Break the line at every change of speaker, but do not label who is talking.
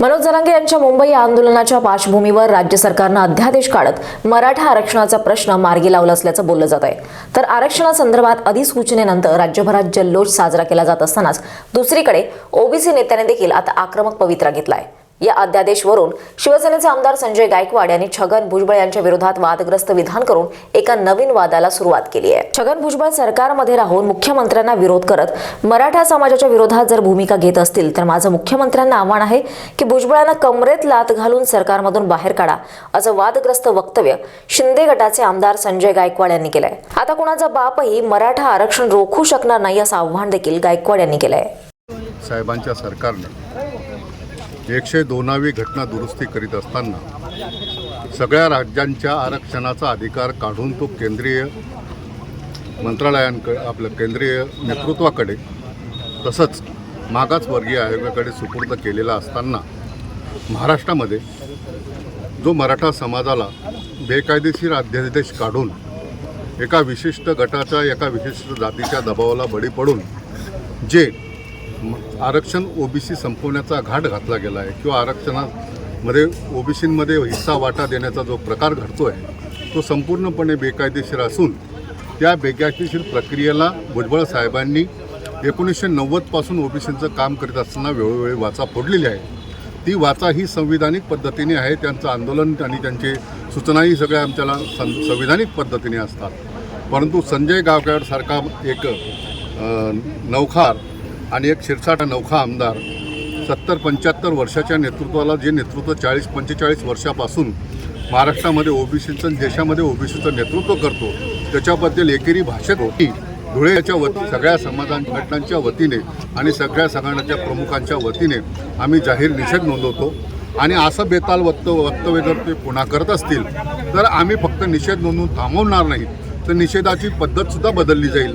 मनोज जरांगे यांच्या मुंबई आंदोलनाच्या पार्श्वभूमीवर राज्य सरकारनं अध्यादेश काढत मराठा आरक्षणाचा प्रश्न मार्गी लावला असल्याचं बोललं जात आहे तर आरक्षणासंदर्भात अधिसूचनेनंतर राज्यभरात जल्लोष साजरा केला जात असतानाच दुसरीकडे ओबीसी नेत्याने देखील आता आक्रमक पवित्रा घेतला आहे या अध्यादेशवरून शिवसेनेचे आमदार संजय गायकवाड यांनी छगन भुजबळ यांच्या विरोधात वादग्रस्त विधान करून एका नवीन वादाला सुरुवात केली आहे. छगन भुजबळ सरकारमध्ये राहून मुख्यमंत्र्यांना विरोध करत मराठा समाजाच्या विरोधात जर भूमिका घेत असतील तर माझं मुख्यमंत्र्यांना आव्हान आहे की भुजबळांना कमरेत लात घालून सरकारमधून बाहेर काढा असं वादग्रस्त वक्तव्य शिंदे गटाचे आमदार संजय गायकवाड यांनी केलंय. आता कुणाचा बापही मराठा आरक्षण रोखू शकणार नाही असं आव्हान देखील गायकवाड यांनी केलंय.
साहेबांच्या सरकारने एकशे दोनावी घटना दुरुस्ती करीत असताना सगळ्या राज्यांच्या आरक्षणाचा अधिकार काढून तो केंद्रीय मंत्रालयांकडे आपलं केंद्रीय नेतृत्वाकडे तसंच मागासवर्गीय आयोगाकडे सुपूर्द केलेला असताना महाराष्ट्रामध्ये जो मराठा समाजाला बेकायदेशीर अध्यादेश काढून एका विशिष्ट गटाच्या एका विशिष्ट जातीच्या दबावाला बळी पडून जे आरक्षण ओबीसी संपवण्याचा घाट घातला गेला आहे किंवा आरक्षणामध्ये ओबीसींमध्ये हिस्सा वाटा देण्याचा जो प्रकार घडतो आहे तो संपूर्णपणे बेकायदेशीर असून त्या बेकायदेशीर प्रक्रियेला भुजबळ साहेबांनी एकोणीसशे नव्वदपासून ओबीसींचं काम करीत असताना वेळोवेळी वाचा फोडलेली आहे. ती वाचा ही संविधानिक पद्धतीने आहे त्यांचं आंदोलन आणि त्यांचे सूचनाही सगळ्या आमच्याला सं संविधानिक पद्धतीने असतात. परंतु संजय गावकरसारखा एक नौखार आणि एक शिरसाट नौखा आमदार सत्तर पंच्याहत्तर वर्षाच्या नेतृत्वाला जे नेतृत्व चाळीस पंचेचाळीस वर्षापासून महाराष्ट्रामध्ये ओबीसीचं देशामध्ये ओबीसीचं नेतृत्व करतो त्याच्याबद्दल एकेरी भाषक होती. धुळेच्या वती सगळ्या समाजांघटनांच्या वतीने आणि सगळ्या संघटनाच्या प्रमुखांच्या वतीने आम्ही जाहीर निषेध नोंदवतो. आणि असं बेताल वक्त वक्तव्य जर ते पुन्हा करत असतील तर आम्ही फक्त निषेध नोंदवून थांबवणार नाही. तर निषेधाची पद्धतसुद्धा बदलली जाईल.